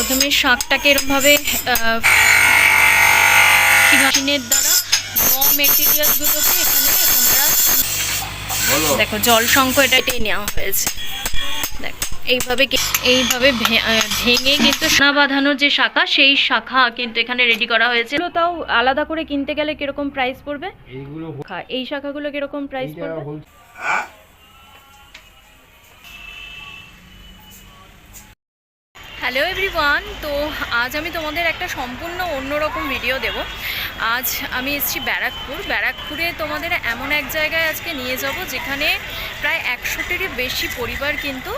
প্রথমে শাকটাকে এরমভাবে মেশিনের দ্বারা র মেটেরিয়ালগুলোকে এখানে দেখো জল শঙ্খ এটা এটাই নেওয়া হয়েছে। দেখো এইভাবে এইভাবে ভেঙে কিন্তু সোনা বাঁধানোর যে শাখা সেই শাখা কিন্তু এখানে রেডি করা হয়েছে। তাও আলাদা করে কিনতে গেলে কীরকম প্রাইস পড়বে? এই শাখাগুলো কীরকম প্রাইস পড়বে? হ্যালো এভরিওয়ান তো আজ আমি তোমাদের একটা সম্পূর্ণ অন্যরকম ভিডিও দেব। আজ আমি এসেছি ব্যারাকপুর। ব্যারাকপুরে তোমাদের এমন এক জায়গায় আজকে নিয়ে যাব যেখানে প্রায় একশোটিরই বেশি পরিবার কিন্তু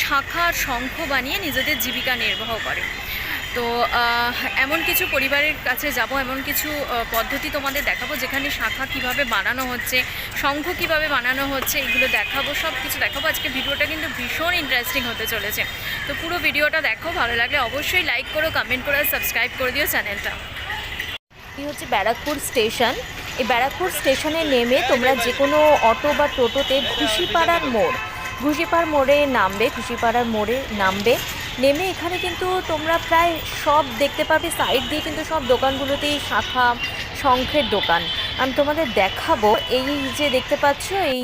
শাখা আর শঙ্খ বানিয়ে নিজেদের জীবিকা নির্বাহ করে। তো এমন কিছু পরিবারের কাছে যাব, এমন কিছু পদ্ধতি তোমাদের দেখাবো, যেখানে শাখা কীভাবে বানানো হচ্ছে শঙ্খ কীভাবে বানানো হচ্ছে, এগুলো দেখাবো সব কিছু দেখাবো। আজকে ভিডিওটা কিন্তু ভীষণ ইন্টারেস্টিং হতে চলেছে। তো পুরো ভিডিওটা দেখো, ভালো লাগলে অবশ্যই লাইক করো কমেন্ট করো, আর সাবস্ক্রাইব করে দিও চ্যানেলটা এই হচ্ছে ব্যারাকপুর স্টেশন। এই ব্যারাকপুর স্টেশনে নেমে তোমরা যে কোনো অটো বা টোটোতে ঘুষিপাড়ার মোড় ঘুষিপাড় মোড়ে নামবে, ঘুষিপাড়ার মোড়ে নামবে। নেমে এখানে কিন্তু তোমরা প্রায় সব দেখতে পাবে সাইড দিয়ে কিন্তু সব দোকানগুলোতেই শাখা, শঙ্খের দোকান। আমি তোমাদের দেখাবো, এই যে দেখতে পাচ্ছ, এই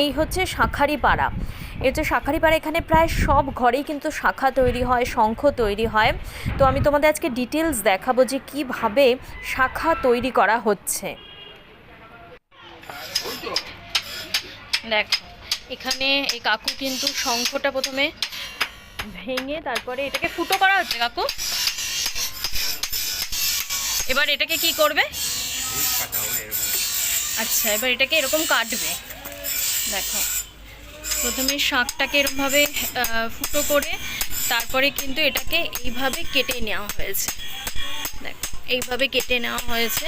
এই হচ্ছে শাঁখারি পাড়া এই হচ্ছে শাঁখারি পাড়া এখানে প্রায় সব ঘরেই কিন্তু শাখা তৈরি হয়, শঙ্খ তৈরি হয়। তো আমি তোমাদের আজকে ডিটেলস দেখাবো যে কীভাবে শাখা তৈরি করা হচ্ছে। দেখো, এখানে এই কাকু কিন্তু শঙ্খটা প্রথমে ভেঙে তারপরে এটাকে ফুটো করা হচ্ছে, কাকু। এবার এটাকে কি করবে? আচ্ছা এবার এটাকে এরকম কাটবে। দেখো, প্রথমে শাকটাকে এরকমভাবে ফুটো করে তারপরে কিন্তু এটাকে এইভাবে কেটে নেওয়া হয়েছে। দেখো, এইভাবে কেটে নেওয়া হয়েছে।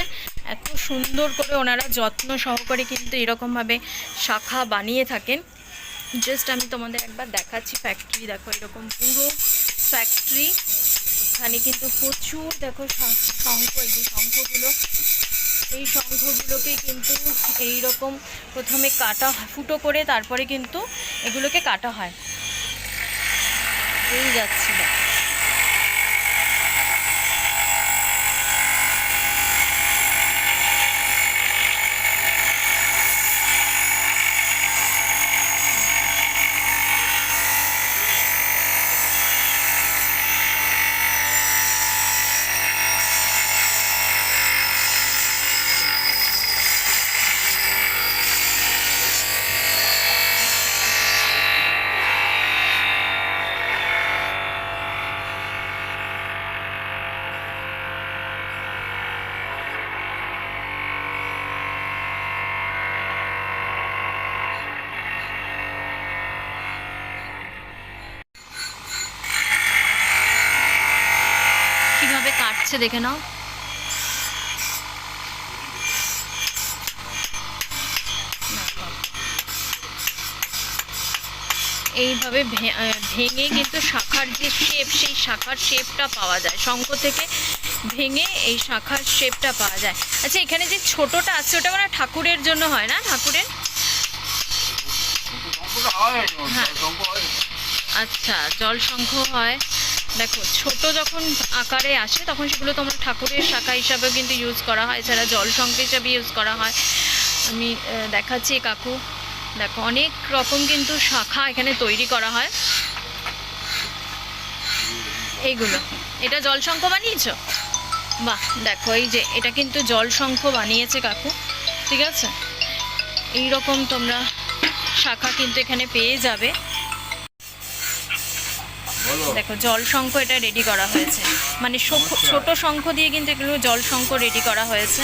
এত সুন্দর করে ওনারা যত্ন সহকারে কিন্তু এরকমভাবে শাখা বানিয়ে থাকেন। জাস্ট আমি তোমাদের একবার দেখাচ্ছি ফ্যাক্টরি দেখো এরকম পুরো ফ্যাক্টরি এখানে কিন্তু প্রচুর, দেখো শঙ্খ, এই যে শঙ্খগুলো। এই শঙ্খগুলোকে কিন্তু এই রকম প্রথমে কাটা ফুটো করে তারপরে কিন্তু এগুলোকে কাটা হয়। এই যাচ্ছে। কাটছে দেখে নাও। এইভাবে ভেঙে কিন্তু শাখার যে শেপ সেই শাখার শেপটা পাওয়া যায়। শঙ্খ থেকে ভেঙে এই শাখার শেপটা পাওয়া যায়। আচ্ছা এখানে যে ছোটটা আছে ওটা মানে ঠাকুরের জন্য হয় না? ঠাকুরের? হ্যাঁ। আচ্ছা জল শঙ্খ হয়। দেখো, ছোট যখন আকারে আসে, তখন সেগুলো তোমরা ঠাকুরের শাখা হিসাবেও কিন্তু ইউজ করা হয়। এছাড়া জল শঙ্খ হিসাবে ইউজ করা হয়। আমি দেখাচ্ছি কাকু। দেখো, অনেক রকম কিন্তু শাখা এখানে তৈরি করা হয়। এইগুলো। এটা জল শঙ্খ বানিয়েছো? বাহ, দেখো, এই যে, এটা কিন্তু জল শঙ্খ বানিয়েছে কাকু। ঠিক আছে? এই রকম তোমরা শাখা কিন্তু এখানে পেয়ে যাবে। দেখো জল শঙ্খ এটা রেডি করা হয়েছে। মানে ছোট শঙ্খ দিয়ে কিন্তু এগুলো জল শঙ্খ রেডি করা হয়েছে।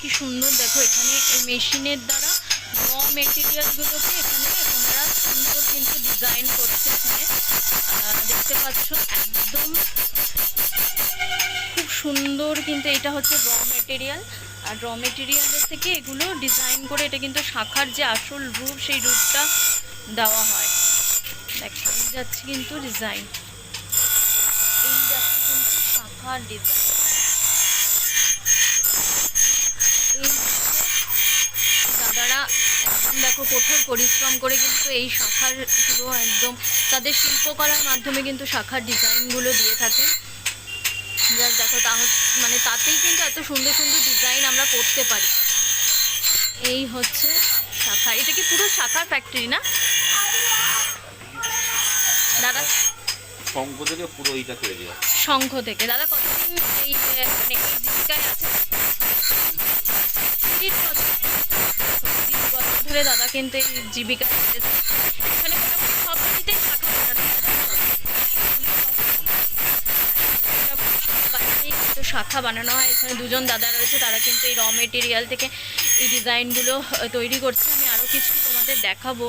কি সুন্দর দেখো এখানে এই মেশিনের দ্বারা র মেটেরিয়ালগুলোকে এখানে ওনারা সুন্দর কিন্তু ডিজাইন করছে এখানে। দেখতে পাচ্ছ একদম খুব সুন্দর কিন্তু এটা হচ্ছে র মেটেরিয়াল আর র মেটেরিয়ালের থেকে এগুলো ডিজাইন করে এটা কিন্তু শাখার যে আসল রূপ, সেই রূপটা দেওয়া হয়। দেখো যাচ্ছে কিন্তু ডিজাইন এই যাচ্ছে কিন্তু শাখার ডিজাইন দাদারা একদম দেখো কঠোর পরিশ্রম করে কিন্তু এই শাখার পুরো একদম তাদের শিল্পকলার মাধ্যমে কিন্তু শাখার ডিজাইনগুলো দিয়ে থাকে যার দেখো তা মানে তাতেই কিন্তু এত সুন্দর সুন্দর ডিজাইন আমরা করতে পারি। এই হচ্ছে শাখা। এটা কি পুরো শাখার ফ্যাক্টরি না? দাদা? শঙ্খ থেকে পুরো এইটা তৈরি হয় শঙ্খ থেকে। দাদা কতদিন এই মানে এই জীবিকায় আছে? তিরিশ বছর। ধরে দাদা কিন্তু এই জীবিকা এখানে মোটামুটি সব বাড়িতেই শাখা বানানো হয়, তাই তো? মোটামুটি সব বাড়িতেই কিন্তু শাখা বানানো হয়। এখানে দুজন দাদা রয়েছে তারা কিন্তু এই র মেটেরিয়াল থেকে এই ডিজাইনগুলো তৈরি করছে। আমি আরও কিছু তোমাদের দেখাবো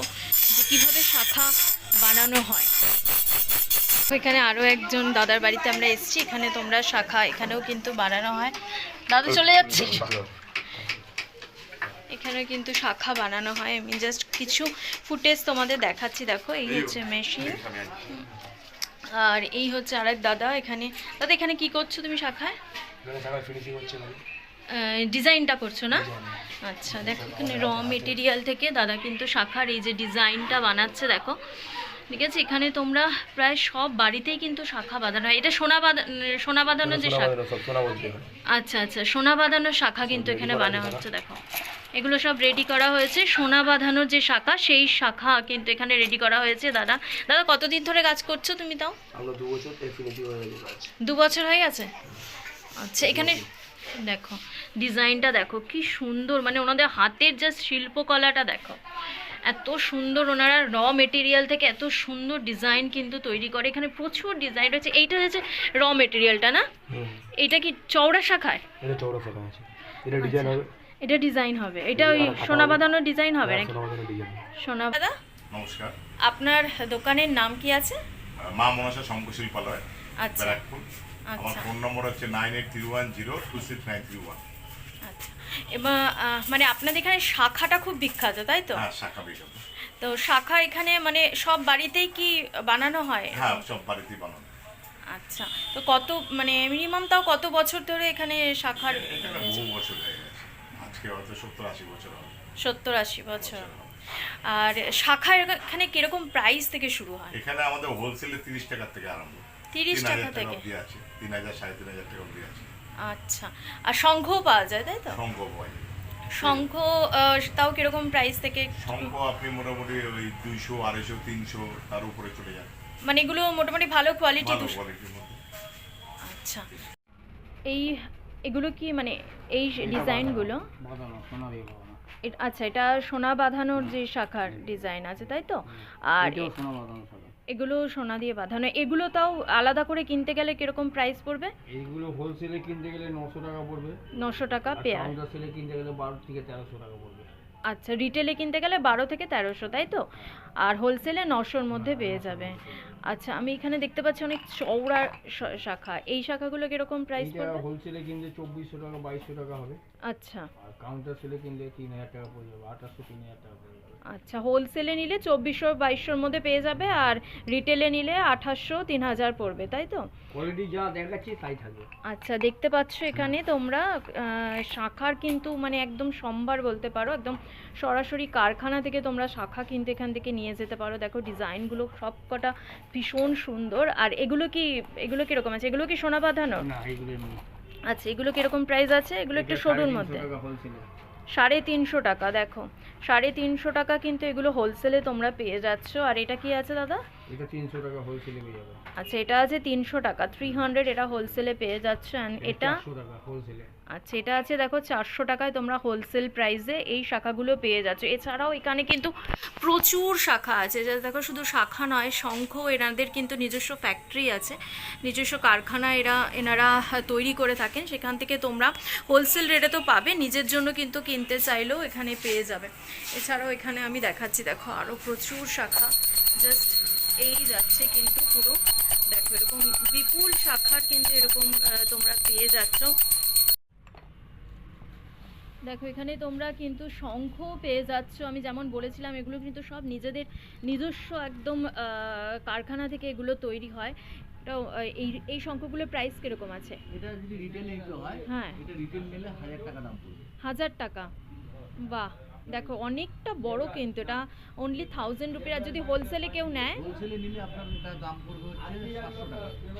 যে কীভাবে শাখা বানানো হয়। এখানে আরও একজন দাদার বাড়িতে আমরা এসেছি। এখানে তোমরা শাখা এখানেও কিন্তু বানানো হয়। দাদা চলে যাচ্ছি? এখানে কিন্তু শাখা বানানো হয়। আমি জাস্ট কিছু ফুটেজ তোমাদের দেখাচ্ছি। দেখো এই হচ্ছে মেশিন আর এই হচ্ছে আরেক দাদা এখানে দাদা এখানে কি করছ তুমি শাখায়? ডিজাইনটা করছ না? আচ্ছা দেখো এখানে র মেটেরিয়াল থেকে দাদা কিন্তু শাখার এই যে ডিজাইনটা বানাচ্ছে দেখো। ঠিক আছে এখানে তোমরা প্রায় সব বাড়িতেই কিন্তু শাখা বাঁধানো হয়। এটা সোনা বাঁধা সোনা বাঁধানো যে শাখা? হয় আচ্ছা আচ্ছা সোনা বাঁধানোর শাখা কিন্তু এখানে বানা হচ্ছে দেখো। এগুলো সব রেডি করা হয়েছে। সোনা বাঁধানোর যে শাখা সেই শাখা কিন্তু এখানে রেডি করা হয়েছে দাদা। দাদা কতদিন ধরে কাজ করছ তুমি তাও? আমরা দু বছর হয়ে দু বছর হয়ে গেছে? আচ্ছা এখানে দেখো ডিজাইনটা দেখো কি সুন্দর। মানে ওনাদের হাতের জাস্ট শিল্পকলাটা দেখো। এত সুন্দর ওনারা র মেটেরিয়াল থেকে এত সুন্দর ডিজাইন কিন্তু তৈরি করে। এখানে প্রচুর ডিজাইন রয়েছে। এইটা হচ্ছে র মেটেরিয়ালটা না? এটা কি চওড়া শাখায়? এটা চৌড়া ফাঁকা আছে। এটা ডিজাইন হবে এটা ডিজাইন হবে। এটা ওই সোনা বাঁধানোর ডিজাইন হবে নাকি? সোনা বাঁধানো ডিজাইন সোনা দাদা নমস্কার। আপনার দোকানের নাম কি আছে? মা মনসা শঙ্কশিল্পালয় আচ্ছা। আমার আচ্ছা। ফোন নম্বর হচ্ছে nine eight three one zero two six nine three one. আচ্ছা। এবার মানে আপনাদের এখানে শাখাটা খুব বিখ্যাত তাই তো? হ্যাঁ শাখা বিশাল তো শাখা এখানে মানে সব বাড়িতেই কি বানানো হয়? হ্যাঁ সব বাড়িতেই বানানো আচ্ছা। তো কত মানে মিনিমাম তাও কত বছর ধরে এখানে শাখার বহু বছর হয়ে গেছে আজকে হয়তো সত্তর আশি বছর হবে। সত্তর আশি বছর। আর শাখা এখানে কীরকম প্রাইস থেকে শুরু হয়? এখানে আমাদের হোলসেলে তিরিশ টাকার থেকে আরম্ভ। 30 তিন টাকা থেকে? আছে। তিন হাজার সাড়ে তিন হাজার টাকা অবধি আছে। আচ্ছা। আর শঙ্খও পাওয়া যায় তাই তো? শঙ্খ বয় শঙ্খ তাও কীরকম প্রাইস থেকে শঙ্খ আপনি মোটামুটি ওই দুইশো আড়াইশো তিনশো তার উপরে চলে যান মানে এগুলো মোটামুটি ভালো কোয়ালিটি আচ্ছা। এই এগুলো কি মানে এই ডিজাইনগুলো? আচ্ছা এটা সোনা বাঁধানোর যে শাখার ডিজাইন আছে তাই তো? আর এগুলো সোনা দিয়ে বাঁধানো। এগুলো তাও আলাদা করে কিনতে গেলে কীরকম প্রাইস পড়বে? এইগুলো হোলসেলে কিনতে গেলে নশো টাকা পড়বে। নশো টাকা পেয়ার কাউন্টার সেলে কিনতে গেলে বারো থেকে তেরোশো টাকা পড়বে। আচ্ছা রিটেলে কিনতে গেলে বারো থেকে তেরোশো তাই তো? আর হোলসেলে নশোর মধ্যে পেয়ে যাবে। আচ্ছা আমি এখানে দেখতে পাচ্ছি অনেক চওড়া শাখা। এই শাখাগুলো কীরকম প্রাইস পড়বে? পড়বে হোলসেলে কিনলে চব্বিশশো টাকা 2200 টাকা হবে। আচ্ছা। কাউন্টার সেলে কিনলে তিন হাজার টাকা পড়ে যাবে আঠাশশো তিন হাজার টাকা পড়ে যাবে। আচ্ছা হোলসেলে নিলে চব্বিশশো বাইশশোর মধ্যে পেয়ে যাবে আর রিটেলে নিলে আঠাশশো তিন হাজার পড়বে তাই তো? কোয়ালিটি যা দেখাচ্ছি তাই থাকবে। আচ্ছা দেখতে পাচ্ছ এখানে তোমরা শাখার কিন্তু মানে একদম সম্ভার বলতে পারো একদম সরাসরি কারখানা থেকে তোমরা শাখা কিনতে এখান থেকে নিয়ে যেতে পারো। দেখো ডিজাইনগুলো সব কটা ভীষণ সুন্দর। আর এগুলো কি এগুলো কীরকম আছে? এগুলো কি সোনা বাঁধানো? না এমনি। আচ্ছা এগুলো কীরকম প্রাইস আছে? এগুলো একটু সরুর মধ্যে। সাড়ে তিনশো টাকা দেখো। সাড়ে তিনশো টাকা কিন্তু এগুলো হোলসেলে তোমরা পেয়ে যাচ্ছ। আর এটা কি আছে দাদা? এটা তিনশো টাকা হোলসেলে পেয়ে যাবে আচ্ছা এটা আছে তিনশো টাকা। এটা হোলসেলে পেয়ে এটা চারশো টাকা হোলসেলে আচ্ছা এটা আছে দেখো চারশো টাকায় তোমরা হোলসেল প্রাইসে এই শাখাগুলো পেয়ে যাচ্ছ। এছাড়াও এখানে কিন্তু প্রচুর শাখা আছে। যা দেখো শুধু শাখা নয় শঙ্খ এনাদের কিন্তু নিজস্ব ফ্যাক্টরি আছে। নিজস্ব কারখানা এরা এনারা তৈরি করে থাকেন। সেখান থেকে তোমরা হোলসেল রেটে তো পাবে। নিজের জন্য কিন্তু কিনতে চাইলেও এখানে পেয়ে যাবে। এছাড়াও এখানে আমি দেখাচ্ছি দেখো আরও প্রচুর শাখা। জাস্ট এই যাচ্ছে কিন্তু পুরো। দেখো এরকম বিপুল শাখার কিন্তু এরকম তোমরা পেয়ে যাচ্ছ। দেখো এখানে তোমরা কিন্তু শঙ্খ পেয়ে যাচ্ছ। আমি যেমন বলেছিলাম এগুলো কিন্তু সব নিজেদের নিজস্ব একদম কারখানা থেকে এগুলো তৈরি হয়। এটাও এই এই শঙ্খগুলোর প্রাইস কীরকম আছে? এটা যদি রিটেল নিতে হয় হ্যাঁ। এটা রিটেল নিলে হাজার টাকা দাম পড়বে। হাজার টাকা। বাহ! দেখো অনেকটা বড় কিন্তু এটা অনলি থাউজেন্ড রুপি আর যদি হোলসেলে কেউ নেয়?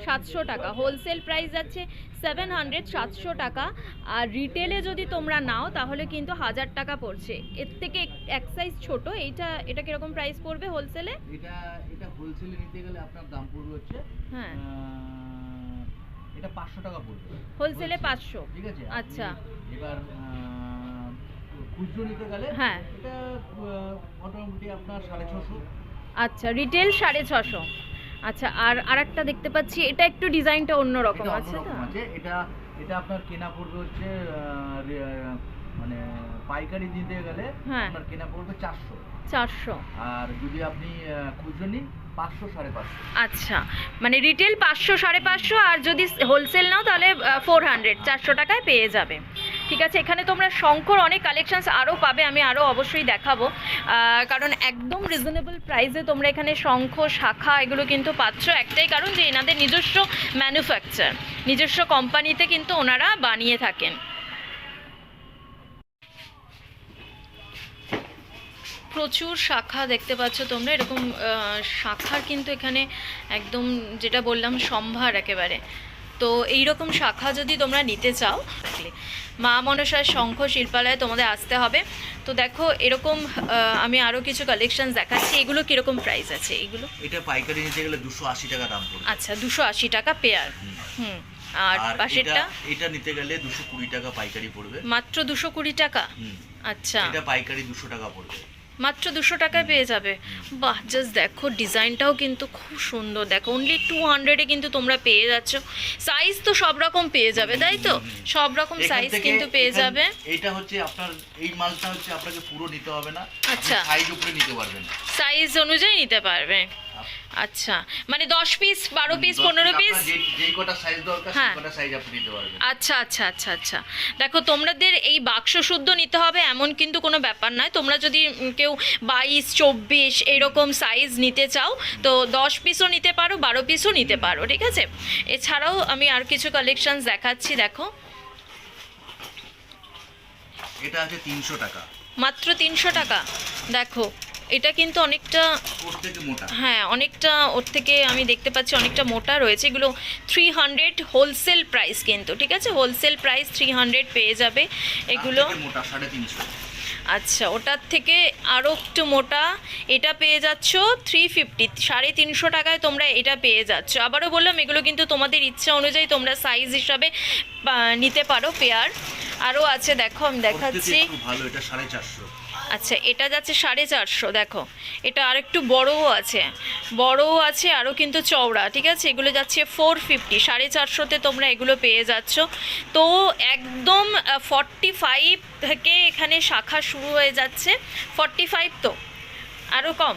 সাতশো টাকা। হোলসেল প্রাইস যাচ্ছে সেভেন হান্ড্রেড সাতশো টাকা। আর রিটেলে যদি তোমরা নাও তাহলে কিন্তু হাজার টাকা পড়ছে। এর থেকে এক- সাইজ ছোট। এইটা এটা কীরকম প্রাইস পড়বে হোলসেলে এটা এটা হোলসেলে নিতে গেলে আপনার দাম পড়বে হচ্ছে হ্যাঁ। এটা পাঁচশো টাকা পড়বে। হোলসেলে পাঁচশো। ঠিক আছে? আচ্ছা। এবার খুচরো নিতে গেলে হ্যাঁ। এটা মোটামুটি আপনার সাড়ে ছশো। আচ্ছা রিটেল সাড়ে ছশো। আচ্ছা আর আরেকটা দেখতে পাচ্ছি এটা একটু ডিজাইনটা অন্যরকম এটা আছে তো? আছে। এটা এটা আপনার কেনা পড়বে হচ্ছে মানে পাইকারি দিতে গেলে হ্যাঁ। আপনার কেনা পড়বে চারশো। চারশো। আর যদি আপনি খুচরো নিন পাঁচশো সাড়ে পাঁচশো। আচ্ছা মানে রিটেল পাঁচশো সাড়ে পাঁচশো আর যদি হোলসেল নাও তাহলে ফোর হান্ড্রেড চারশো টাকায় পেয়ে যাবে। ঠিক আছে, এখানে তোমরা শঙ্কর অনেক কালেকশানস আরও পাবে, আমি আরও অবশ্যই দেখাবো। কারণ একদম রিজনেবল প্রাইসে তোমরা এখানে শঙ্খ, শাখা এগুলো কিন্তু পাচ্ছ। একটাই কারণ যে এনাদের নিজস্ব ম্যানুফ্যাকচার নিজস্ব কোম্পানিতে কিন্তু ওনারা বানিয়ে থাকেন। প্রচুর শাখা দেখতে পাচ্ছ তোমরা, এরকম শাখার কিন্তু এখানে একদম যেটা বললাম, সম্ভার একেবারে। তো এইরকম শাখা যদি তোমরা নিতে চাও মা মনসার শঙ্খ শিল্পালয়ে তোমাদের আসতে হবে। তো দেখো এরকম আমি আরও কিছু কালেকশন দেখাচ্ছি। এগুলো কীরকম প্রাইস আছে? এগুলো? এটা পাইকারি নিতে গেলে দুশো আশি টাকা দাম পড়বে। আচ্ছা দুশো আশি টাকা পেয়ার হুম। আর পাশেরটা? এটা নিতে গেলে দুশো কুড়ি টাকা পাইকারি পড়বে। মাত্র দুশো কুড়ি টাকা? আচ্ছা। এটা পাইকারি দুশো টাকা পড়বে। মাত্র দুশো টাকায় পেয়ে যাবে। বাহ জাস্ট দেখো ডিজাইনটাও কিন্তু খুব সুন্দর। দেখো অনলি টু হান্ড্রেডে কিন্তু তোমরা পেয়ে যাচ্ছ। সাইজ তো সব রকম পেয়ে যাবে তাই তো? সব রকম সাইজ কিন্তু পেয়ে যাবে। এটা হচ্ছে আপনার এই মালটা হচ্ছে আপনাকে পুরো নিতে হবে না। আচ্ছা। সাইজ উপরে নিতে পারবেন। সাইজ অনুযায়ী নিতে পারবে। আচ্ছা মানে দশ পিস বারো পিস পনেরো পিস যেই কটা সাইজ দরকার হ্যাঁ। সেই কটা সাইজ আপনি নিতে পারবেন। আচ্ছা আচ্ছা আচ্ছা আচ্ছা। দেখো তোমাদের এই বাক্স শুদ্ধ নিতে হবে এমন কিন্তু কোনো ব্যাপার নয়। তোমরা যদি কেউ বাইশ চব্বিশ এইরকম সাইজ নিতে চাও তো দশ পিসও নিতে পারো বারো পিসও নিতে পারো ঠিক আছে? এছাড়াও আমি আর কিছু কালেকশনস দেখাচ্ছি দেখো। এটা আছে তিনশো টাকা। মাত্র তিনশো টাকা দেখো। এটা কিন্তু অনেকটা হ্যাঁ অনেকটা ওর থেকে আমি দেখতে পাচ্ছি অনেকটা মোটা রয়েছে। এগুলো থ্রি হান্ড্রেড হোলসেল প্রাইস কিন্তু ঠিক আছে? হোলসেল প্রাইস থ্রি হান্ড্রেড পেয়ে যাবে এগুলো। আচ্ছা ওটার থেকে আরও একটু মোটা এটা পেয়ে যাচ্ছ থ্রি ফিফটি সাড়ে তিনশো টাকায় তোমরা এটা পেয়ে যাচ্ছ। আবারও বললাম এগুলো কিন্তু তোমাদের ইচ্ছা অনুযায়ী তোমরা সাইজ হিসাবে নিতে পারো পেয়ার আরও আছে দেখো আমি দেখাচ্ছি। ভালো এটা সাড়ে চারশো। আচ্ছা এটা যাচ্ছে সাড়ে চারশো দেখো। এটা আর একটু বড়ও আছে। বড়ও আছে আরও কিন্তু চওড়া ঠিক আছে? এগুলো যাচ্ছে ফোর ফিফটি সাড়ে চারশোতে তোমরা এগুলো পেয়ে যাচ্ছ। তো একদম ফর্টি ফাইভ থেকে এখানে শাখা শুরু হয়ে যাচ্ছে। ফর্টি ফাইভ তো আরও কম।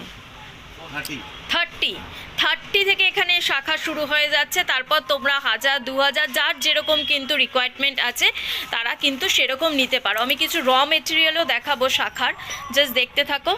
থার্টি থার্টি থেকে এখানে শাখা শুরু হয়ে যাচ্ছে। তারপর তোমরা হাজার দু হাজার যার যেরকম কিন্তু রিকোয়ারমেন্ট আছে, তারা কিন্তু সেরকম নিতে পারো। আমি কিছু র মেটেরিয়ালও দেখাবো শাখার। জাস্ট দেখতে থাকো।